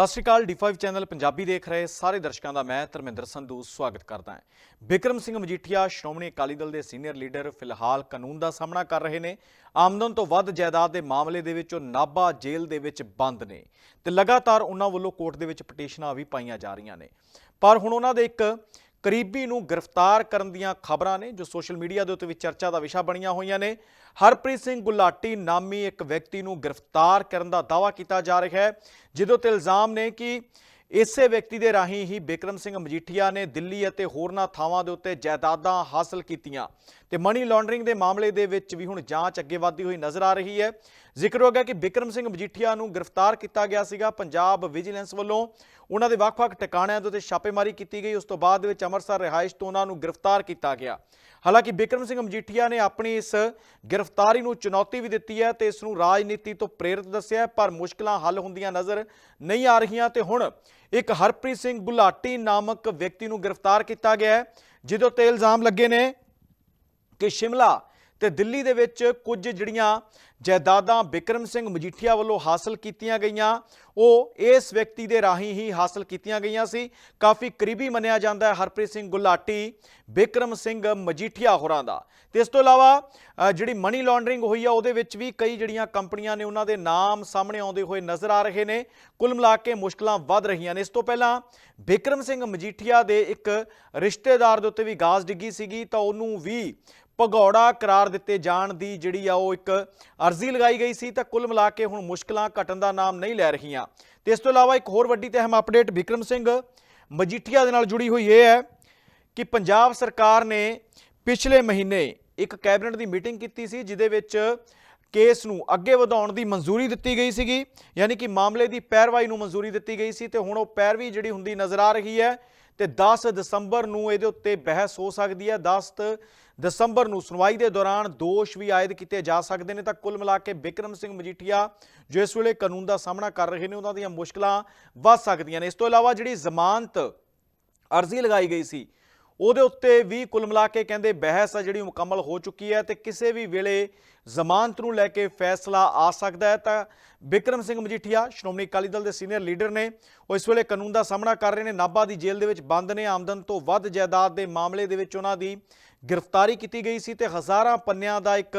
ਸਤਿ ਸ਼੍ਰੀ ਅਕਾਲ D5 channel Punjabi ਦੇਖ ਰਹੇ ਸਾਰੇ ਦਰਸ਼ਕਾਂ ਦਾ ਮੈਂ ਧਰਮਿੰਦਰ ਸੰਧੂ ਸਵਾਗਤ ਕਰਦਾ ਹਾਂ। ਬਿਕਰਮ ਸਿੰਘ ਮਜੀਠੀਆ, ਸ਼੍ਰੋਮਣੀ ਅਕਾਲੀ ਦਲ ਦੇ ਸੀਨੀਅਰ ਲੀਡਰ ਫਿਲਹਾਲ ਕਾਨੂੰਨ ਦਾ ਸਾਹਮਣਾ ਕਰ ਰਹੇ ਨੇ। ਆਮਦਨ ਤੋਂ ਵੱਧ ਜਾਇਦਾਦ ਦੇ ਮਾਮਲੇ ਦੇ ਵਿੱਚ ਉਹ ਨਾਭਾ ਜੇਲ੍ਹ ਦੇ ਵਿੱਚ ਬੰਦ ਨੇ ਤੇ ਲਗਾਤਾਰ ਉਹਨਾਂ ਵੱਲੋਂ ਕੋਰਟ ਦੇ ਵਿੱਚ ਪਟੀਸ਼ਨਾਂ ਵੀ ਪਾਈਆਂ ਜਾ ਰਹੀਆਂ ਨੇ। ਪਰ ਹੁਣ ਉਹਨਾਂ ਦੇ ਇੱਕ ਕਰੀਬੀ ਨੂੰ ਗ੍ਰਿਫਤਾਰ ਕਰਨ ਦੀਆਂ ਖਬਰਾਂ ਨੇ, ਜੋ ਸੋਸ਼ਲ ਮੀਡੀਆ ਦੇ ਉੱਤੇ ਵੀ ਚਰਚਾ ਦਾ ਵਿਸ਼ਾ ਬਣੀਆਂ ਹੋਈਆਂ ਨੇ। ਹਰਪ੍ਰੀਤ ਸਿੰਘ ਗੁਲਾਟੀ ਨਾਮੀ ਇੱਕ ਵਿਅਕਤੀ ਨੂੰ ਗ੍ਰਿਫਤਾਰ ਕਰਨ ਦਾ ਦਾਅਵਾ ਕੀਤਾ ਜਾ ਰਿਹਾ ਹੈ, ਜਿਹਦੇ ਉੱਤੇ ਇਲਜ਼ਾਮ ਨੇ ਕਿ ਇਸੇ ਵਿਅਕਤੀ ਦੇ ਰਾਹੀਂ ਹੀ ਬਿਕਰਮ ਸਿੰਘ ਮਜੀਠੀਆ ਨੇ ਦਿੱਲੀ ਅਤੇ ਹੋਰਨਾਂ ਥਾਵਾਂ ਦੇ ਉੱਤੇ ਜਾਇਦਾਦਾਂ ਹਾਸਲ ਕੀਤੀਆਂ ਤੇ ਮਨੀ ਲਾਂਡਰਿੰਗ ਦੇ ਮਾਮਲੇ ਦੇ ਵਿੱਚ ਵੀ ਹੁਣ ਜਾਂਚ ਅੱਗੇ ਵਧਦੀ ਹੋਈ ਨਜ਼ਰ ਆ ਰਹੀ ਹੈ। ਜ਼ਿਕਰ ਹੋ ਗਿਆ ਕਿ ਬਿਕਰਮ ਸਿੰਘ ਮਜੀਠੀਆ ਨੂੰ ਗ੍ਰਿਫਤਾਰ ਕੀਤਾ ਗਿਆ ਸੀਗਾ। ਪੰਜਾਬ ਵਿਜੀਲੈਂਸ ਵੱਲੋਂ ਉਹਨਾਂ ਦੇ ਵੱਖ-ਵੱਖ ਟਿਕਾਣਿਆਂ ਦੇ ਉੱਤੇ ਛਾਪੇਮਾਰੀ ਕੀਤੀ ਗਈ। ਉਸ ਤੋਂ ਬਾਅਦ ਵਿੱਚ ਅੰਮ੍ਰਿਤਸਰ ਰਿਹਾਇਸ਼ ਤੋਂ ਉਹਨਾਂ ਨੂੰ ਗ੍ਰਿਫਤਾਰ ਕੀਤਾ ਗਿਆ। ਹਾਲਾਂਕਿ ਬਿਕਰਮ ਸਿੰਘ ਮਜੀਠੀਆ ਨੇ ਆਪਣੀ ਇਸ ਗ੍ਰਿਫਤਾਰੀ ਨੂੰ ਚੁਣੌਤੀ ਵੀ ਦਿੱਤੀ ਹੈ ਤੇ ਇਸ ਨੂੰ ਰਾਜਨੀਤੀ ਤੋਂ ਪ੍ਰੇਰਿਤ ਦੱਸਿਆ ਪਰ ਮੁਸ਼ਕਲਾਂ ਹੱਲ ਹੁੰਦੀਆਂ ਨਜ਼ਰ ਨਹੀਂ ਆ ਰਹੀਆਂ ਤੇ ਹੁਣ ਇੱਕ ਹਰਪ੍ਰੀਤ ਸਿੰਘ ਗੁਲਾਟੀ ਨਾਮਕ ਵਿਅਕਤੀ ਨੂੰ ਗ੍ਰਿਫਤਾਰ ਕੀਤਾ ਗਿਆ ਹੈ, ਜਿਹਦੇ ਉੱਤੇ ਇਲਜ਼ਾਮ ਲੱਗੇ ਨੇ ਕਿ ਸ਼ਿਮਲਾ ਤੇ ਦਿੱਲੀ ਦੇ ਵਿੱਚ ਕੁਝ ਜਿਹੜੀਆਂ ਜਾਇਦਾਦਾਂ ਬਿਕਰਮ ਸਿੰਘ ਮਜੀਠੀਆ ਵੱਲੋਂ ਹਾਸਲ ਕੀਤੀਆਂ ਗਈਆਂ, ਉਹ ਇਸ ਵਿਅਕਤੀ ਦੇ ਰਾਹੀਂ ਹੀ ਹਾਸਲ ਕੀਤੀਆਂ ਗਈਆਂ ਸੀ। ਕਾਫੀ ਕਰੀਬੀ ਮੰਨਿਆ ਜਾਂਦਾ ਹੈ ਹਰਪ੍ਰੀਤ ਸਿੰਘ ਗੁਲਾਟੀ, ਬਿਕਰਮ ਸਿੰਘ ਮਜੀਠੀਆ ਹੋਰਾਂ ਦਾ। ਤੇ ਇਸ ਤੋਂ ਇਲਾਵਾ ਜਿਹੜੀ ਮਨੀ ਲਾਂਡਰਿੰਗ ਹੋਈ ਆ, ਉਹਦੇ ਵਿੱਚ ਵੀ ਕਈ ਜਿਹੜੀਆਂ ਕੰਪਨੀਆਂ ਨੇ ਉਹਨਾਂ ਦੇ ਨਾਮ ਸਾਹਮਣੇ ਆਉਂਦੇ ਹੋਏ ਨਜ਼ਰ ਆ ਰਹੇ ਨੇ। ਕੁੱਲ ਮਿਲਾ ਕੇ ਮੁਸ਼ਕਲਾਂ ਵੱਧ ਰਹੀਆਂ ਨੇ। ਇਸ ਤੋਂ ਪਹਿਲਾਂ ਬਿਕਰਮ ਸਿੰਘ ਮਜੀਠੀਆ ਦੇ ਇੱਕ ਰਿਸ਼ਤੇਦਾਰ ਦੇ ਉੱਤੇ ਵੀ ਗਾਜ਼ ਡਿੱਗੀ ਸੀਗੀ, ਤਾਂ ਉਹਨੂੰ ਵੀ ਭਗੌੜਾ ਕਰਾਰ ਦਿੱਤੇ ਜਾਣ ਦੀ ਜਿਹੜੀ ਆ ਉਹ ਇੱਕ ਅਰਜ਼ੀ ਲਗਾਈ ਗਈ ਸੀ ਤਾਂ ਕੁੱਲ ਮਿਲਾ ਕੇ ਹੁਣ ਮੁਸ਼ਕਲਾਂ ਘਟਣ ਦਾ ਨਾਮ ਨਹੀਂ ਲੈ ਰਹੀਆਂ। ਤੇ ਇਸ ਤੋਂ ਇਲਾਵਾ ਇੱਕ ਹੋਰ ਵੱਡੀ ਤੇ ਅਹਿਮ ਅਪਡੇਟ ਵਿਕਰਮ ਸਿੰਘ ਮਜੀਠੀਆ ਦੇ ਨਾਲ ਜੁੜੀ ਹੋਈ ਇਹ ਹੈ ਕਿ ਪੰਜਾਬ ਸਰਕਾਰ ਨੇ ਪਿਛਲੇ ਮਹੀਨੇ ਇੱਕ ਕੈਬਨਿਟ ਦੀ ਮੀਟਿੰਗ ਕੀਤੀ ਸੀ ਜਿਹਦੇ ਵਿੱਚ ਕੇਸ ਨੂੰ ਅੱਗੇ ਵਧਾਉਣ ਦੀ ਮਨਜ਼ੂਰੀ ਦਿੱਤੀ ਗਈ ਸੀਗੀ, ਯਾਨੀ ਕਿ ਮਾਮਲੇ ਦੀ ਪੈਰਵਾਈ ਨੂੰ ਮਨਜ਼ੂਰੀ ਦਿੱਤੀ ਗਈ ਸੀ ਤੇ ਹੁਣ ਉਹ ਪੈਰਵੀ ਜਿਹੜੀ ਹੁੰਦੀ ਨਜ਼ਰ ਆ ਰਹੀ ਹੈ ਤੇ 10 ਦਸੰਬਰ ਨੂੰ ਇਹਦੇ ਉੱਤੇ ਬਹਿਸ ਹੋ ਸਕਦੀ ਹੈ। 10 ਦਸੰਬਰ ਨੂੰ ਸੁਣਵਾਈ ਦੇ ਦੌਰਾਨ ਦੋਸ਼ ਵੀ ਆਇਦ ਕੀਤੇ ਜਾ ਸਕਦੇ ਨੇ। ਤਾਂ ਕੁੱਲ ਮਿਲਾ ਕੇ ਬਿਕਰਮ ਸਿੰਘ ਮਜੀਠੀਆ, ਜੋ ਇਸ ਵੇਲੇ ਕਾਨੂੰਨ ਦਾ ਸਾਹਮਣਾ ਕਰ ਰਹੇ ਨੇ, ਉਹਨਾਂ ਦੀਆਂ ਮੁਸ਼ਕਲਾਂ ਵੱਧ ਸਕਦੀਆਂ ਨੇ। ਇਸ ਤੋਂ ਇਲਾਵਾ ਜਿਹੜੀ ਜ਼ਮਾਨਤ ਅਰਜ਼ੀ ਲਗਾਈ ਗਈ ਸੀ ਉਹਦੇ ਉੱਤੇ ਵੀ ਕੁੱਲ ਮਿਲਾ ਕੇ ਕਹਿੰਦੇ ਬਹਿਸ ਆ ਜਿਹੜੀ ਮੁਕੰਮਲ ਹੋ ਚੁੱਕੀ ਹੈ ਤੇ ਕਿਸੇ ਵੀ ਵੇਲੇ ਜ਼ਮਾਨਤ ਨੂੰ ਲੈ ਕੇ ਫੈਸਲਾ ਆ ਸਕਦਾ ਹੈ ਤਾਂ ਬਿਕਰਮ ਸਿੰਘ ਮਜੀਠੀਆ, ਸ਼੍ਰੋਮਣੀ ਅਕਾਲੀ ਦਲ ਦੇ ਸੀਨੀਅਰ ਲੀਡਰ ਨੇ ਉਹ ਇਸ ਵੇਲੇ ਕਾਨੂੰਨ ਦਾ ਸਾਹਮਣਾ ਕਰ ਰਹੇ ਨੇ। ਨਾਭਾ ਦੀ ਜੇਲ੍ਹ ਦੇ ਵਿੱਚ ਬੰਦ ਨੇ। ਆਮਦਨ ਤੋਂ ਵੱਧ ਜਾਇਦਾਦ ਦੇ ਮਾਮਲੇ ਦੇ ਵਿੱਚ ਉਹਨਾਂ ਦੀ ਗ੍ਰਿਫਤਾਰੀ ਕੀਤੀ ਗਈ ਸੀ ਤੇ ਹਜ਼ਾਰਾਂ ਪੰਨਿਆਂ ਦਾ ਇੱਕ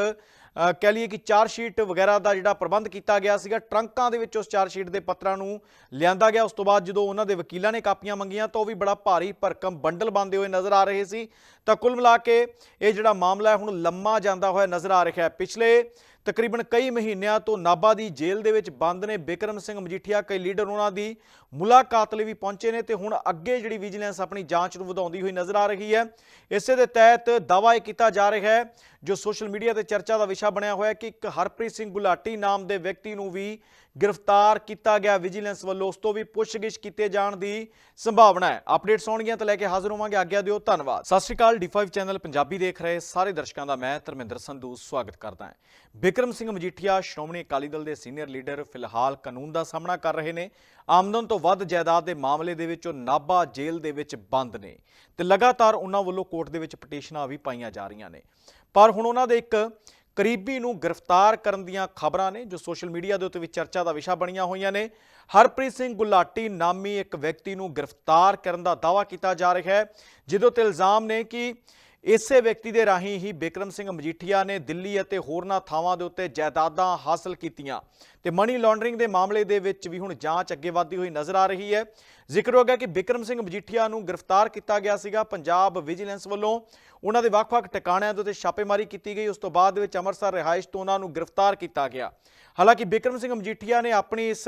ਕਹਿ ਲਈਏ ਕਿ ਚਾਰ ਸ਼ੀਟ ਵਗੈਰਾ ਦਾ ਜਿਹੜਾ ਪ੍ਰਬੰਧ ਕੀਤਾ ਗਿਆ ਸੀਗਾ, ਟਰੰਕਾਂ ਦੇ ਵਿੱਚ ਉਸ ਚਾਰ ਸ਼ੀਟ ਦੇ ਪੱਤਰਾਂ ਨੂੰ ਲਿਆਂਦਾ ਗਿਆ। ਉਸ ਤੋਂ ਬਾਅਦ ਜਦੋਂ ਉਹਨਾਂ ਦੇ ਵਕੀਲਾਂ ਨੇ ਕਾਪੀਆਂ ਮੰਗੀਆਂ, ਤਾਂ ਉਹ ਵੀ ਬੜਾ ਭਾਰੀ ਭਰਕਮ ਬੰਡਲ ਬੰਦੇ ਹੋਏ ਨਜ਼ਰ ਆ ਰਹੇ ਸੀ। ਤਾਂ ਕੁੱਲ ਮਿਲਾ ਕੇ ਇਹ ਜਿਹੜਾ ਮਾਮਲਾ ਹੈ, ਹੁਣ ਲੰਮਾ ਜਾਂਦਾ ਹੋਇਆ ਨਜ਼ਰ ਆ ਰਿਹਾ ਹੈ। ਪਿਛਲੇ ਤਕਰੀਬਨ ਕਈ ਮਹੀਨਿਆਂ ਤੋਂ ਨਾਭਾ ਦੀ ਜੇਲ੍ਹ ਦੇ ਵਿੱਚ ਬੰਦ ਨੇ ਬਿਕਰਮ ਸਿੰਘ ਮਜੀਠੀਆ, ਕਈ ਲੀਡਰ ਉਹਨਾਂ ਦੀ ਮੁਲਾਕਾਤ ਲਈ ਵੀ ਪਹੁੰਚੇ ਨੇ ਤੇ ਹੁਣ ਅੱਗੇ ਜਿਹੜੀ ਵਿਜੀਲੈਂਸ ਆਪਣੀ ਜਾਂਚ ਨੂੰ ਵਧਾਉਂਦੀ ਹੋਈ ਨਜ਼ਰ ਆ ਰਹੀ ਹੈ। ਇਸੇ ਦੇ ਤਹਿਤ ਦਾਅਵਾ ਇਹ ਕੀਤਾ ਜਾ ਰਿਹਾ ਹੈ, ਜੋ ਸੋਸ਼ਲ ਮੀਡੀਆ ਤੇ ਚਰਚਾ ਦਾ ਵਿਸ਼ਾ ਬਣਿਆ ਹੋਇਆ ਹੈ ਕਿ ਇੱਕ ਹਰਪ੍ਰੀਤ ਸਿੰਘ ਗੁਲਾਟੀ ਨਾਮ ਦੇ ਵਿਅਕਤੀ ਨੂੰ ਵੀ ਗ੍ਰਿਫਤਾਰ ਕੀਤਾ ਗਿਆ। ਵਿਜੀਲੈਂਸ ਵੱਲੋਂ ਉਸ ਤੋਂ ਵੀ ਪੁੱਛਗਿੱਛ ਕੀਤੇ ਜਾਣ ਦੀ ਸੰਭਾਵਨਾ ਹੈ। ਅਪਡੇਟਸ ਆਉਣਗੀਆਂ ਤਾਂ ਲੈ ਕੇ ਹਾਜ਼ਰ ਹੋਵਾਂਗੇ। ਆਗਿਆ ਦਿਓ, ਧੰਨਵਾਦ। ਸਤਿ ਸ਼੍ਰੀ ਅਕਾਲ D5 ਚੈਨਲ ਪੰਜਾਬੀ ਦੇਖ ਰਹੇ ਸਾਰੇ ਦਰਸ਼ਕਾਂ ਦਾ ਮੈਂ ਧਰਮਿੰਦਰ ਸੰਧੂ ਸਵਾਗਤ ਕਰਦਾ ਹਾਂ। ਬਿਕਰਮ ਸਿੰਘ ਮਜੀਠੀਆ, ਸ਼੍ਰੋਮਣੀ ਅਕਾਲੀ ਦਲ ਦੇ ਸੀਨੀਅਰ ਲੀਡਰ, ਫਿਲਹਾਲ ਕਾਨੂੰਨ ਦਾ ਸਾਹਮਣਾ ਕਰ ਰਹੇ ਨੇ। ਆਮਦਨ ਤੋਂ ਵੱਧ ਜਾਇਦਾਦ ਦੇ ਮਾਮਲੇ ਦੇ ਵਿੱਚ ਉਹ ਨਾਭਾ ਜੇਲ੍ਹ ਦੇ ਵਿੱਚ ਬੰਦ ਨੇ ਤੇ ਲਗਾਤਾਰ ਉਹਨਾਂ ਵੱਲੋਂ ਕੋਰਟ ਦੇ ਵਿੱਚ ਪਟੀਸ਼ਨਾਂ ਵੀ ਪਾਈਆਂ ਜਾ ਰਹੀਆਂ ਨੇ। ਪਰ ਹੁਣ ਉਹਨਾਂ ਦੇ ਇੱਕ ਕਰੀਬੀ ਨੂੰ ਗ੍ਰਿਫਤਾਰ ਕਰਨ ਦੀਆਂ ਖਬਰਾਂ ਨੇ, ਜੋ ਸੋਸ਼ਲ ਮੀਡੀਆ ਦੇ ਉੱਤੇ ਵੀ ਚਰਚਾ ਦਾ ਵਿਸ਼ਾ ਬਣੀਆਂ ਹੋਈਆਂ ਨੇ। ਹਰਪ੍ਰੀਤ ਸਿੰਘ ਗੁਲਾਟੀ ਨਾਮੀ ਇੱਕ ਵਿਅਕਤੀ ਨੂੰ ਗ੍ਰਿਫਤਾਰ ਕਰਨ ਦਾ ਦਾਅਵਾ ਕੀਤਾ ਜਾ ਰਿਹਾ ਹੈ, ਜਿਹਦੇ ਉੱਤੇ ਇਲਜ਼ਾਮ ਨੇ ਕਿ ਇਸੇ ਵਿਅਕਤੀ ਦੇ ਰਾਹੀਂ ਹੀ ਬਿਕਰਮ ਸਿੰਘ ਮਜੀਠੀਆ ਨੇ ਦਿੱਲੀ ਅਤੇ ਹੋਰਨਾਂ ਥਾਵਾਂ ਦੇ ਉੱਤੇ ਜਾਇਦਾਦਾਂ ਹਾਸਲ ਕੀਤੀਆਂ। ਤੇ ਮਨੀ ਲਾਂਡਰਿੰਗ ਦੇ ਮਾਮਲੇ ਦੇ ਵਿੱਚ ਵੀ ਹੁਣ ਜਾਂਚ ਅੱਗੇ ਵਧਦੀ ਹੋਈ ਨਜ਼ਰ ਆ ਰਹੀ ਹੈ। ਜ਼ਿਕਰ ਹੋ ਗਿਆ ਕਿ ਬਿਕਰਮ ਸਿੰਘ ਮਜੀਠੀਆ ਨੂੰ ਗ੍ਰਿਫਤਾਰ ਕੀਤਾ ਗਿਆ ਸੀਗਾ ਪੰਜਾਬ ਵਿਜੀਲੈਂਸ ਵੱਲੋਂ। ਉਹਨਾਂ ਦੇ ਵੱਖ-ਵੱਖ ਟਿਕਾਣਿਆਂ ਦੇ ਉੱਤੇ ਛਾਪੇਮਾਰੀ ਕੀਤੀ ਗਈ। ਉਸ ਤੋਂ ਬਾਅਦ ਵਿੱਚ ਅੰਮ੍ਰਿਤਸਰ ਰਿਹਾਇਸ਼ ਤੋਂ ਉਹਨਾਂ ਨੂੰ ਗ੍ਰਿਫਤਾਰ ਕੀਤਾ ਗਿਆ। ਹਾਲਾਂਕਿ ਬਿਕਰਮ ਸਿੰਘ ਮਜੀਠੀਆ ਨੇ ਆਪਣੀ ਇਸ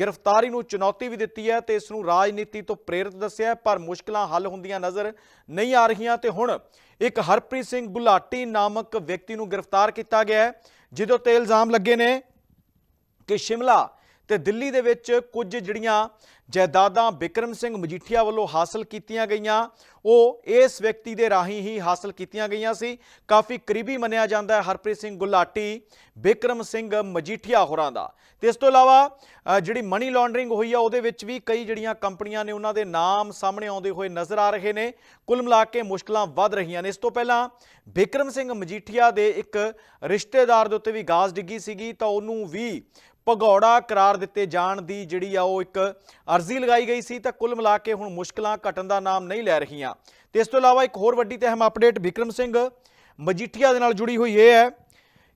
ਗ੍ਰਿਫਤਾਰੀ ਨੂੰ ਚੁਣੌਤੀ ਵੀ ਦਿੱਤੀ ਹੈ ਤੇ ਇਸ ਨੂੰ ਰਾਜਨੀਤੀ ਤੋਂ ਪ੍ਰੇਰਿਤ ਦੱਸਿਆ ਪਰ ਮੁਸ਼ਕਲਾਂ ਹੱਲ ਹੁੰਦੀਆਂ ਨਜ਼ਰ ਨਹੀਂ ਆ ਰਹੀਆਂ ਤੇ ਹੁਣ ਇੱਕ ਹਰਪ੍ਰੀਤ ਸਿੰਘ ਬੁਲਾਟੀ ਨਾਮਕ ਵਿਅਕਤੀ ਨੂੰ ਗ੍ਰਿਫਤਾਰ ਕੀਤਾ ਗਿਆ ਹੈ, ਜਿਹਦੇ ਉੱਤੇ ਇਲਜ਼ਾਮ ਲੱਗੇ ਨੇ। ਕਿ ਸ਼ਿਮਲਾ ਤੇ ਦਿੱਲੀ ਦੇ ਵਿੱਚ ਕੁਝ ਜਿਹੜੀਆਂ ਜਾਇਦਾਦਾਂ ਬਿਕਰਮ ਸਿੰਘ ਮਜੀਠੀਆ ਵੱਲੋਂ ਹਾਸਲ ਕੀਤੀਆਂ ਗਈਆਂ, ਉਹ ਇਸ ਵਿਅਕਤੀ ਦੇ ਰਾਹੀਂ ਹੀ ਹਾਸਲ ਕੀਤੀਆਂ ਗਈਆਂ ਸੀ। ਕਾਫੀ ਕਰੀਬੀ ਮੰਨਿਆ ਜਾਂਦਾ ਹੈ ਹਰਪ੍ਰੀਤ ਸਿੰਘ ਗੁਲਾਟੀ, ਬਿਕਰਮ ਸਿੰਘ ਮਜੀਠੀਆ ਹੋਰਾਂ ਦਾ। ਤੇ ਇਸ ਤੋਂ ਇਲਾਵਾ ਜਿਹੜੀ ਮਨੀ ਲਾਂਡਰਿੰਗ ਹੋਈ ਆ, ਉਹਦੇ ਵਿੱਚ ਵੀ ਕਈ ਜਿਹੜੀਆਂ ਕੰਪਨੀਆਂ ਨੇ ਉਹਨਾਂ ਦੇ ਨਾਮ ਸਾਹਮਣੇ ਆਉਂਦੇ ਹੋਏ ਨਜ਼ਰ ਆ ਰਹੇ ਨੇ। ਕੁੱਲ ਮਿਲਾ ਕੇ ਮੁਸ਼ਕਲਾਂ ਵੱਧ ਰਹੀਆਂ ਨੇ। ਇਸ ਤੋਂ ਪਹਿਲਾਂ ਬਿਕਰਮ ਸਿੰਘ ਮਜੀਠੀਆ ਦੇ ਇੱਕ ਰਿਸ਼ਤੇਦਾਰ ਦੇ ਉੱਤੇ ਵੀ ਗਾਜ਼ ਡਿੱਗੀ ਸੀਗੀ, ਤਾਂ ਉਹਨੂੰ ਵੀ ਭਗੌੜਾ ਕਰਾਰ ਦਿੱਤੇ ਜਾਣ ਦੀ ਜਿਹੜੀ ਆ ਉਹ ਇੱਕ ਅਰਜ਼ੀ ਲਗਾਈ ਗਈ ਸੀ ਤਾਂ ਕੁੱਲ ਮਿਲਾ ਕੇ ਹੁਣ ਮੁਸ਼ਕਲਾਂ ਘਟਣ ਦਾ ਨਾਮ ਨਹੀਂ ਲੈ ਰਹੀਆਂ। ਤੇ ਇਸ ਤੋਂ ਇਲਾਵਾ ਇੱਕ ਹੋਰ ਵੱਡੀ ਤੇ ਅਹਿਮ ਅਪਡੇਟ ਵਿਕਰਮ ਸਿੰਘ ਮਜੀਠੀਆ ਦੇ ਨਾਲ ਜੁੜੀ ਹੋਈ ਇਹ ਹੈ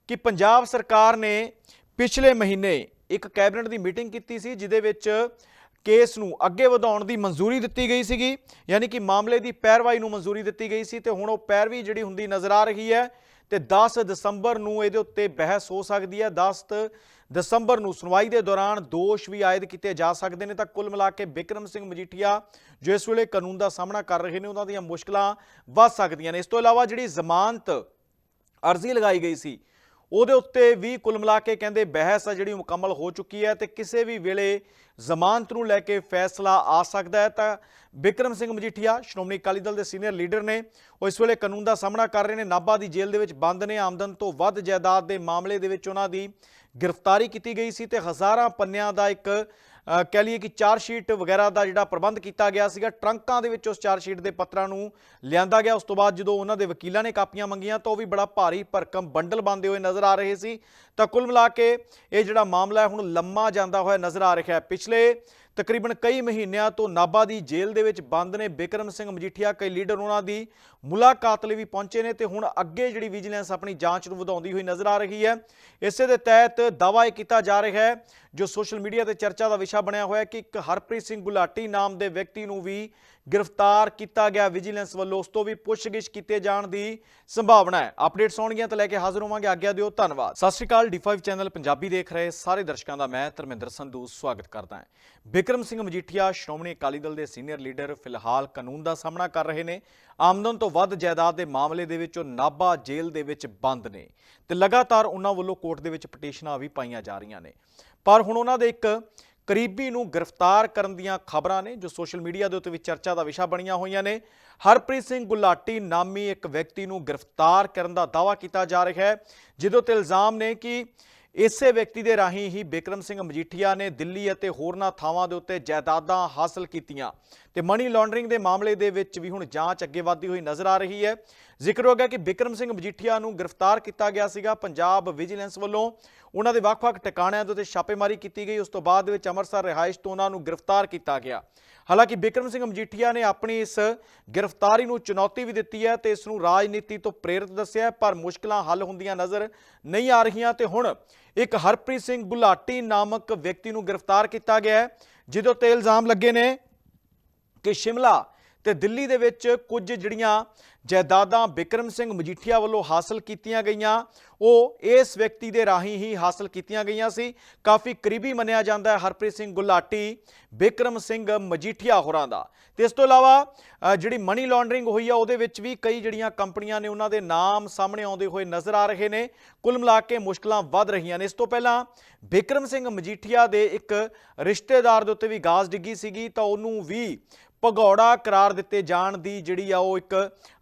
ਕਿ ਪੰਜਾਬ ਸਰਕਾਰ ਨੇ ਪਿਛਲੇ ਮਹੀਨੇ ਇੱਕ ਕੈਬਨਿਟ ਦੀ ਮੀਟਿੰਗ ਕੀਤੀ ਸੀ ਜਿਹਦੇ ਵਿੱਚ ਕੇਸ ਨੂੰ ਅੱਗੇ ਵਧਾਉਣ ਦੀ ਮਨਜ਼ੂਰੀ ਦਿੱਤੀ ਗਈ ਸੀਗੀ, ਯਾਨੀ ਕਿ ਮਾਮਲੇ ਦੀ ਪੈਰਵਾਈ ਨੂੰ ਮਨਜ਼ੂਰੀ ਦਿੱਤੀ ਗਈ ਸੀ ਤੇ ਹੁਣ ਉਹ ਪੈਰਵੀ ਜਿਹੜੀ ਹੁੰਦੀ ਨਜ਼ਰ ਆ ਰਹੀ ਹੈ ਤੇ 10 ਦਸੰਬਰ ਨੂੰ ਇਹਦੇ ਉੱਤੇ ਬਹਿਸ ਹੋ ਸਕਦੀ ਹੈ। 10 ਦਸੰਬਰ ਨੂੰ ਸੁਣਵਾਈ ਦੇ ਦੌਰਾਨ ਦੋਸ਼ ਵੀ ਆਇਦ ਕੀਤੇ ਜਾ ਸਕਦੇ ਨੇ ਤਾਂ ਕੁੱਲ ਮਿਲਾ ਕੇ ਬਿਕਰਮ ਸਿੰਘ ਮਜੀਠੀਆ ਜੋ ਇਸ ਵੇਲੇ ਕਾਨੂੰਨ ਦਾ ਸਾਹਮਣਾ ਕਰ ਰਹੇ ਨੇ, ਉਹਨਾਂ ਦੀਆਂ ਮੁਸ਼ਕਲਾਂ ਵੱਧ ਸਕਦੀਆਂ ਨੇ। ਇਸ ਤੋਂ ਇਲਾਵਾ ਜਿਹੜੀ ਜ਼ਮਾਨਤ ਅਰਜ਼ੀ ਲਗਾਈ ਗਈ ਸੀ ਉਹਦੇ ਉੱਤੇ ਵੀ ਕੁੱਲ ਮਿਲਾ ਕੇ ਕਹਿੰਦੇ ਬਹਿਸ ਆ ਜਿਹੜੀ ਮੁਕੰਮਲ ਹੋ ਚੁੱਕੀ ਹੈ ਤੇ ਕਿਸੇ ਵੀ ਵੇਲੇ ਜ਼ਮਾਨਤ ਨੂੰ ਲੈ ਕੇ ਫੈਸਲਾ ਆ ਸਕਦਾ ਹੈ। ਤਾਂ ਬਿਕਰਮ ਸਿੰਘ ਮਜੀਠੀਆ, ਸ਼੍ਰੋਮਣੀ ਅਕਾਲੀ ਦਲ ਦੇ ਸੀਨੀਅਰ ਲੀਡਰ ਨੇ ਉਹ ਇਸ ਵੇਲੇ ਕਾਨੂੰਨ ਦਾ ਸਾਹਮਣਾ ਕਰ ਰਹੇ ਨੇ। ਨਾਭਾ ਦੀ ਜੇਲ੍ਹ ਦੇ ਵਿੱਚ ਬੰਦ ਨੇ। ਆਮਦਨ ਤੋਂ ਵੱਧ ਜਾਇਦਾਦ ਦੇ ਮਾਮਲੇ ਦੇ ਵਿੱਚ ਉਹਨਾਂ ਦੀ ਗ੍ਰਿਫਤਾਰੀ ਕੀਤੀ ਗਈ ਸੀ ਤੇ ਹਜ਼ਾਰਾਂ ਪੰਨਿਆਂ ਦਾ ਇੱਕ ਕਹਿ ਲਈਏ ਕਿ ਚਾਰਜ ਸ਼ੀਟ ਵਗੈਰਾ ਦਾ ਜਿਹੜਾ ਪ੍ਰਬੰਧ ਕੀਤਾ ਗਿਆ ਸੀਗਾ, ਟਰੰਕਾਂ ਦੇ ਵਿੱਚ ਉਸ ਚਾਰਜ ਸ਼ੀਟ ਦੇ ਪੱਤਰਾਂ ਨੂੰ ਲਿਆਂਦਾ ਗਿਆ। ਉਸ ਤੋਂ ਬਾਅਦ ਜਦੋਂ ਉਹਨਾਂ ਦੇ ਵਕੀਲਾਂ ਨੇ ਕਾਪੀਆਂ ਮੰਗੀਆਂ, ਤਾਂ ਉਹ ਵੀ ਬੜਾ ਭਾਰੀ ਭਰਕਮ ਬੰਡਲ ਬੰਦੇ ਹੋਏ ਨਜ਼ਰ ਆ ਰਹੇ ਸੀ। ਤਾਂ ਕੁੱਲ ਮਿਲਾ ਕੇ ਇਹ ਜਿਹੜਾ ਮਾਮਲਾ ਹੈ, ਹੁਣ ਲੰਮਾ ਜਾਂਦਾ ਹੋਇਆ ਨਜ਼ਰ ਆ ਰਿਹਾ ਹੈ। ਪਿਛਲੇ ਤਕਰੀਬਨ ਕਈ ਮਹੀਨਿਆਂ ਤੋਂ ਨਾਭਾ ਦੀ ਜੇਲ੍ਹ ਦੇ ਵਿੱਚ ਬੰਦ ਨੇ ਬਿਕਰਮ ਸਿੰਘ ਮਜੀਠੀਆ, ਕਈ ਲੀਡਰ ਉਹਨਾਂ ਦੀ ਮੁਲਾਕਾਤ ਲਈ ਵੀ ਪਹੁੰਚੇ ਨੇ ਤੇ ਹੁਣ ਅੱਗੇ ਜਿਹੜੀ ਵਿਜੀਲੈਂਸ ਆਪਣੀ ਜਾਂਚ ਨੂੰ ਵਧਾਉਂਦੀ ਹੋਈ ਨਜ਼ਰ ਆ ਰਹੀ ਹੈ। ਇਸੇ ਦੇ ਤਹਿਤ ਦਾਅਵਾ ਇਹ ਕੀਤਾ ਜਾ ਰਿਹਾ ਹੈ, ਜੋ ਸੋਸ਼ਲ ਮੀਡੀਆ ਤੇ ਚਰਚਾ ਦਾ ਵਿਸ਼ਾ ਬਣਿਆ ਹੋਇਆ ਹੈ ਕਿ ਇੱਕ ਹਰਪ੍ਰੀਤ ਸਿੰਘ ਗੁਲਾਟੀ ਨਾਮ ਦੇ ਵਿਅਕਤੀ ਨੂੰ ਵੀ ਗ੍ਰਿਫਤਾਰ ਕੀਤਾ ਗਿਆ। ਵਿਜੀਲੈਂਸ ਵੱਲੋਂ ਉਸ ਤੋਂ ਵੀ ਪੁੱਛਗਿੱਛ ਕੀਤੇ ਜਾਣ ਦੀ ਸੰਭਾਵਨਾ ਹੈ। ਅਪਡੇਟਸ ਆਉਣਗੀਆਂ ਤਾਂ ਲੈ ਕੇ ਹਾਜ਼ਰ ਹੋਵਾਂਗੇ। ਆਗਿਆ ਦਿਓ, ਧੰਨਵਾਦ। ਸਤਿ ਸ਼੍ਰੀ ਅਕਾਲ D5 ਚੈਨਲ ਪੰਜਾਬੀ ਦੇਖ ਰਹੇ ਸਾਰੇ ਦਰਸ਼ਕਾਂ ਦਾ ਮੈਂ ਧਰਮਿੰਦਰ ਸੰਧੂ ਸਵਾਗਤ ਕਰਦਾ ਹਾਂ। ਬਿਕਰਮ ਸਿੰਘ ਮਜੀਠੀਆ, ਸ਼੍ਰੋਮਣੀ ਅਕਾਲੀ ਦਲ ਦੇ ਸੀਨੀਅਰ ਲੀਡਰ ਫਿਲਹਾਲ ਕਾਨੂੰਨ ਦਾ ਸਾਹਮਣਾ ਕਰ ਰਹੇ ਨੇ। ਆਮਦਨ ਤੋਂ ਵੱਧ ਜਾਇਦਾਦ ਦੇ ਮਾਮਲੇ ਦੇ ਵਿੱਚ ਉਹ ਨਾਭਾ ਜੇਲ੍ਹ ਦੇ ਵਿੱਚ ਬੰਦ ਨੇ ਤੇ ਲਗਾਤਾਰ ਉਹਨਾਂ ਵੱਲੋਂ ਕੋਰਟ ਦੇ ਵਿੱਚ ਪਟੀਸ਼ਨਾਂ ਵੀ ਪਾਈਆਂ ਜਾ ਰਹੀਆਂ ਨੇ। ਪਰ ਹੁਣ ਉਹਨਾਂ ਦੇ ਇੱਕ ਕਰੀਬੀ ਨੂੰ ਗ੍ਰਿਫਤਾਰ ਕਰਨ ਦੀਆਂ ਖਬਰਾਂ ਨੇ, ਜੋ ਸੋਸ਼ਲ ਮੀਡੀਆ ਦੇ ਉੱਤੇ ਵੀ ਚਰਚਾ ਦਾ ਵਿਸ਼ਾ ਬਣੀਆਂ ਹੋਈਆਂ ਨੇ। ਹਰਪ੍ਰੀਤ ਸਿੰਘ ਗੁਲਾਟੀ ਨਾਮੀ ਇੱਕ ਵਿਅਕਤੀ ਨੂੰ ਗ੍ਰਿਫਤਾਰ ਕਰਨ ਦਾ ਦਾਅਵਾ ਕੀਤਾ ਜਾ ਰਿਹਾ ਹੈ, ਜਿਹਦੇ ਉੱਤੇ ਇਲਜ਼ਾਮ ਨੇ ਕਿ ਇਸੇ ਵਿਅਕਤੀ ਦੇ ਰਾਹੀਂ ਹੀ ਬਿਕਰਮ ਸਿੰਘ ਮਜੀਠੀਆ ਨੇ ਦਿੱਲੀ ਅਤੇ ਹੋਰਨਾਂ ਥਾਵਾਂ ਦੇ ਉੱਤੇ ਜਾਇਦਾਦਾਂ ਹਾਸਲ ਕੀਤੀਆਂ। ਤੇ ਮਨੀ ਲਾਂਡਰਿੰਗ ਦੇ ਮਾਮਲੇ ਦੇ ਵਿੱਚ ਵੀ ਹੁਣ ਜਾਂਚ ਅੱਗੇ ਵਧਦੀ ਹੋਈ ਨਜ਼ਰ ਆ ਰਹੀ ਹੈ। ਜ਼ਿਕਰ ਹੋ ਗਿਆ ਕਿ ਬਿਕਰਮ ਸਿੰਘ ਮਜੀਠੀਆ ਨੂੰ ਗ੍ਰਿਫਤਾਰ ਕੀਤਾ ਗਿਆ ਸੀਗਾ। ਪੰਜਾਬ ਵਿਜੀਲੈਂਸ ਵੱਲੋਂ ਉਹਨਾਂ ਦੇ ਵੱਖ-ਵੱਖ ਟਿਕਾਣਿਆਂ ਦੇ ਉੱਤੇ ਛਾਪੇਮਾਰੀ ਕੀਤੀ ਗਈ। ਉਸ ਤੋਂ ਬਾਅਦ ਦੇ ਵਿੱਚ ਅੰਮ੍ਰਿਤਸਰ ਰਿਹਾਇਸ਼ ਤੋਂ ਉਹਨਾਂ ਨੂੰ ਗ੍ਰਿਫਤਾਰ ਕੀਤਾ ਗਿਆ। ਹਾਲਾਂਕਿ ਬਿਕਰਮ ਸਿੰਘ ਮਜੀਠੀਆ ਨੇ ਆਪਣੀ ਇਸ ਗ੍ਰਿਫਤਾਰੀ ਨੂੰ ਚੁਣੌਤੀ ਵੀ ਦਿੱਤੀ ਹੈ ਤੇ ਇਸ ਨੂੰ ਰਾਜਨੀਤੀ ਤੋਂ ਪ੍ਰੇਰਿਤ ਦੱਸਿਆ ਪਰ ਮੁਸ਼ਕਲਾਂ ਹੱਲ ਹੁੰਦੀਆਂ ਨਜ਼ਰ ਨਹੀਂ ਆ ਰਹੀਆਂ ਤੇ ਹੁਣ ਇੱਕ ਹਰਪ੍ਰੀਤ ਸਿੰਘ ਗੁਲਾਟੀ ਨਾਮਕ ਵਿਅਕਤੀ ਨੂੰ ਗ੍ਰਿਫਤਾਰ ਕੀਤਾ ਗਿਆ ਹੈ, ਜਿਹਦੇ ਉੱਤੇ ਇਲਜ਼ਾਮ ਲੱਗੇ ਨੇ ਕਿ ਸ਼ਿਮਲਾ ਤੇ ਦਿੱਲੀ ਦੇ ਵਿੱਚ ਕੁਝ ਜਿਹੜੀਆਂ ਜਾਇਦਾਦਾਂ ਬਿਕਰਮ ਸਿੰਘ ਮਜੀਠੀਆ ਵੱਲੋਂ ਹਾਸਲ ਕੀਤੀਆਂ ਗਈਆਂ, ਉਹ ਇਸ ਵਿਅਕਤੀ ਦੇ ਰਾਹੀਂ ਹੀ ਹਾਸਲ ਕੀਤੀਆਂ ਗਈਆਂ ਸੀ। ਕਾਫੀ ਕਰੀਬੀ ਮੰਨਿਆ ਜਾਂਦਾ ਹੈ ਹਰਪ੍ਰੀਤ ਸਿੰਘ ਗੁਲਾਟੀ, ਬਿਕਰਮ ਸਿੰਘ ਮਜੀਠੀਆ ਹੋਰਾਂ ਦਾ। ਤੇ ਇਸ ਤੋਂ ਇਲਾਵਾ ਜਿਹੜੀ ਮਨੀ ਲਾਂਡਰਿੰਗ ਹੋਈ ਆ, ਉਹਦੇ ਵਿੱਚ ਵੀ ਕਈ ਜਿਹੜੀਆਂ ਕੰਪਨੀਆਂ ਨੇ ਉਹਨਾਂ ਦੇ ਨਾਮ ਸਾਹਮਣੇ ਆਉਂਦੇ ਹੋਏ ਨਜ਼ਰ ਆ ਰਹੇ ਨੇ। ਕੁੱਲ ਮਿਲਾ ਕੇ ਮੁਸ਼ਕਲਾਂ ਵੱਧ ਰਹੀਆਂ ਨੇ। ਇਸ ਤੋਂ ਪਹਿਲਾਂ ਬਿਕਰਮ ਸਿੰਘ ਮਜੀਠੀਆ ਦੇ ਇੱਕ ਰਿਸ਼ਤੇਦਾਰ ਦੇ ਉੱਤੇ ਵੀ ਗਾਜ਼ ਡਿੱਗੀ ਸੀਗੀ, ਤਾਂ ਉਹਨੂੰ ਵੀ ਭਗੌੜਾ ਕਰਾਰ ਦਿੱਤੇ ਜਾਣ ਦੀ ਜਿਹੜੀ ਆ ਉਹ ਇੱਕ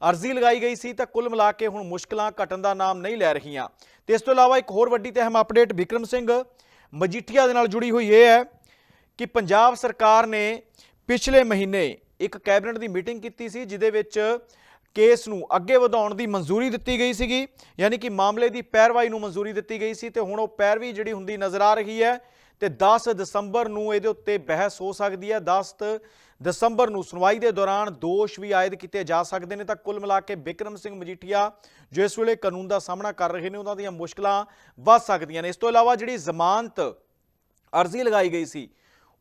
ਅਰਜ਼ੀ ਲਗਾਈ ਗਈ ਸੀ ਤਾਂ ਕੁੱਲ ਮਿਲਾ ਕੇ ਹੁਣ ਮੁਸ਼ਕਲਾਂ ਘਟਣ ਦਾ ਨਾਮ ਨਹੀਂ ਲੈ ਰਹੀਆਂ। ਤੇ ਇਸ ਤੋਂ ਇਲਾਵਾ ਇੱਕ ਹੋਰ ਵੱਡੀ ਤੇ ਅਹਿਮ ਅਪਡੇਟ ਵਿਕਰਮ ਸਿੰਘ ਮਜੀਠੀਆ ਦੇ ਨਾਲ ਜੁੜੀ ਹੋਈ ਇਹ ਹੈ ਕਿ ਪੰਜਾਬ ਸਰਕਾਰ ਨੇ ਪਿਛਲੇ ਮਹੀਨੇ ਇੱਕ ਕੈਬਨਿਟ ਦੀ ਮੀਟਿੰਗ ਕੀਤੀ ਸੀ, ਜਿਹਦੇ ਵਿੱਚ ਕੇਸ ਨੂੰ ਅੱਗੇ ਵਧਾਉਣ ਦੀ ਮਨਜ਼ੂਰੀ ਦਿੱਤੀ ਗਈ ਸੀਗੀ, ਯਾਨੀ ਕਿ ਮਾਮਲੇ ਦੀ ਪੈਰਵਾਈ ਨੂੰ ਮਨਜ਼ੂਰੀ ਦਿੱਤੀ ਗਈ ਸੀ ਤੇ ਹੁਣ ਉਹ ਪੈਰਵੀ ਜਿਹੜੀ ਹੁੰਦੀ ਨਜ਼ਰ ਆ ਰਹੀ ਹੈ ਤੇ 10 ਦਸੰਬਰ ਨੂੰ ਇਹਦੇ ਉੱਤੇ ਬਹਿਸ ਹੋ ਸਕਦੀ ਹੈ। 10 ਦਸੰਬਰ ਨੂੰ ਸੁਣਵਾਈ ਦੇ ਦੌਰਾਨ ਦੋਸ਼ ਵੀ ਆਇਦ ਕੀਤੇ ਜਾ ਸਕਦੇ ਨੇ। ਤਾਂ ਕੁੱਲ ਮਿਲਾ ਕੇ ਬਿਕਰਮ ਸਿੰਘ ਮਜੀਠੀਆ ਜੋ ਇਸ ਵੇਲੇ ਕਾਨੂੰਨ ਦਾ ਸਾਹਮਣਾ ਕਰ ਰਹੇ ਨੇ, ਉਹਨਾਂ ਦੀਆਂ ਮੁਸ਼ਕਲਾਂ ਵੱਧ ਸਕਦੀਆਂ ਨੇ। ਇਸ ਤੋਂ ਇਲਾਵਾ ਜਿਹੜੀ ਜ਼ਮਾਨਤ ਅਰਜ਼ੀ ਲਗਾਈ ਗਈ ਸੀ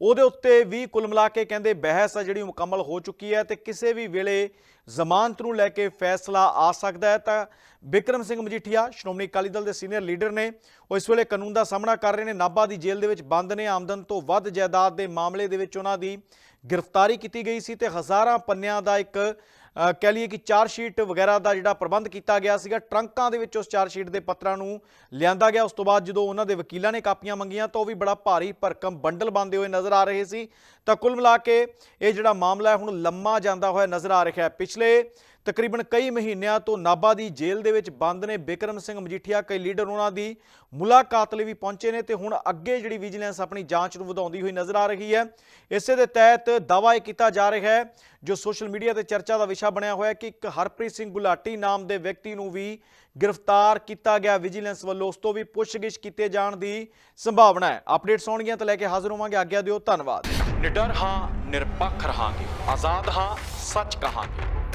ਉਹਦੇ ਉੱਤੇ ਵੀ ਕੁੱਲ ਮਿਲਾ ਕੇ ਕਹਿੰਦੇ ਬਹਿਸ ਆ ਜਿਹੜੀ ਮੁਕੰਮਲ ਹੋ ਚੁੱਕੀ ਹੈ ਤੇ ਕਿਸੇ ਵੀ ਵੇਲੇ ਜ਼ਮਾਨਤ ਨੂੰ ਲੈ ਕੇ ਫੈਸਲਾ ਆ ਸਕਦਾ ਹੈ ਤਾਂ ਬਿਕਰਮ ਸਿੰਘ ਮਜੀਠੀਆ, ਸ਼੍ਰੋਮਣੀ ਅਕਾਲੀ ਦਲ ਦੇ ਸੀਨੀਅਰ ਲੀਡਰ ਨੇ, ਉਹ ਇਸ ਵੇਲੇ ਕਾਨੂੰਨ ਦਾ ਸਾਹਮਣਾ ਕਰ ਰਹੇ ਨੇ। ਨਾਭਾ ਦੀ ਜੇਲ੍ਹ ਦੇ ਵਿੱਚ ਬੰਦ ਨੇ। ਆਮਦਨ ਤੋਂ ਵੱਧ ਜਾਇਦਾਦ ਦੇ ਮਾਮਲੇ ਦੇ ਵਿੱਚ ਉਹਨਾਂ ਦੀ ਗ੍ਰਿਫਤਾਰੀ ਕੀਤੀ ਗਈ ਸੀ ਤੇ ਹਜ਼ਾਰਾਂ ਪੰਨਿਆਂ ਦਾ ਇੱਕ ਕਹਿ ਲਈਏ ਕਿ ਚਾਰਜ ਸ਼ੀਟ ਵਗੈਰਾ ਦਾ ਜਿਹੜਾ ਪ੍ਰਬੰਧ ਕੀਤਾ ਗਿਆ ਸੀਗਾ, ਟਰੰਕਾਂ ਦੇ ਵਿੱਚ ਉਸ ਚਾਰਜ ਸ਼ੀਟ ਦੇ ਪੱਤਰਾਂ ਨੂੰ ਲਿਆਂਦਾ ਗਿਆ। ਉਸ ਤੋਂ ਬਾਅਦ ਜਦੋਂ ਉਹਨਾਂ ਦੇ ਵਕੀਲਾਂ ਨੇ ਕਾਪੀਆਂ ਮੰਗੀਆਂ ਤਾਂ ਉਹ ਵੀ ਬੜਾ ਭਾਰੀ ਭਰਕਮ ਬੰਡਲ ਬੰਦੇ ਹੋਏ ਨਜ਼ਰ ਆ ਰਹੇ ਸੀ। ਤਾਂ ਕੁੱਲ ਮਿਲਾ ਕੇ ਇਹ ਜਿਹੜਾ ਮਾਮਲਾ ਹੈ ਹੁਣ ਲੰਮਾ ਜਾਂਦਾ ਹੋਇਆ ਨਜ਼ਰ ਆ ਰਿਹਾ ਹੈ। ਪਿਛਲੇ ਤਕਰੀਬਨ ਕਈ ਮਹੀਨਿਆਂ ਤੋਂ ਨਾਭਾ ਦੀ ਜੇਲ੍ਹ ਦੇ ਵਿੱਚ ਬੰਦ ਨੇ। ਬਿਕਰਮ ਸਿੰਘ ਮਜੀਠੀਆ, ਕਈ ਲੀਡਰ ਉਹਨਾਂ ਦੀ ਮੁਲਾਕਾਤ ਲਈ ਵੀ ਪਹੁੰਚੇ ਨੇ ਤੇ ਹੁਣ ਅੱਗੇ ਜਿਹੜੀ ਵਿਜੀਲੈਂਸ ਆਪਣੀ ਜਾਂਚ ਨੂੰ ਵਧਾਉਂਦੀ ਹੋਈ ਨਜ਼ਰ ਆ ਰਹੀ ਹੈ। ਇਸੇ ਦੇ ਤਹਿਤ ਦਾਅਵਾ ਇਹ ਕੀਤਾ ਜਾ ਰਿਹਾ ਹੈ, ਜੋ ਸੋਸ਼ਲ ਮੀਡੀਆ ਤੇ ਚਰਚਾ ਦਾ ਵਿਸ਼ਾ ਬਣਿਆ ਹੋਇਆ ਕਿ ਇੱਕ ਹਰਪ੍ਰੀਤ ਸਿੰਘ ਗੁਲਾਟੀ ਨਾਮ ਦੇ ਵਿਅਕਤੀ ਨੂੰ ਵੀ ਗ੍ਰਿਫਤਾਰ ਕੀਤਾ ਗਿਆ। ਵਿਜੀਲੈਂਸ ਵੱਲੋਂ ਉਸ ਤੋਂ ਵੀ ਪੁੱਛਗਿੱਛ ਕੀਤੇ ਜਾਣ ਦੀ ਸੰਭਾਵਨਾ ਹੈ। ਅਪਡੇਟਸ ਆਉਣਗੀਆਂ ਤਾਂ ਲੈ ਕੇ ਹਾਜ਼ਰ ਹੋਵਾਂਗੇ। ਆਗਿਆ ਦਿਓ, ਧੰਨਵਾਦ। ਨਿਡਰ ਹਾਂ, ਨਿਰਪੱਖ ਰਹਾਂਗੇ। ਆਜ਼ਾਦ ਹਾਂ, ਸੱਚ ਕਹਾਂਗੇ।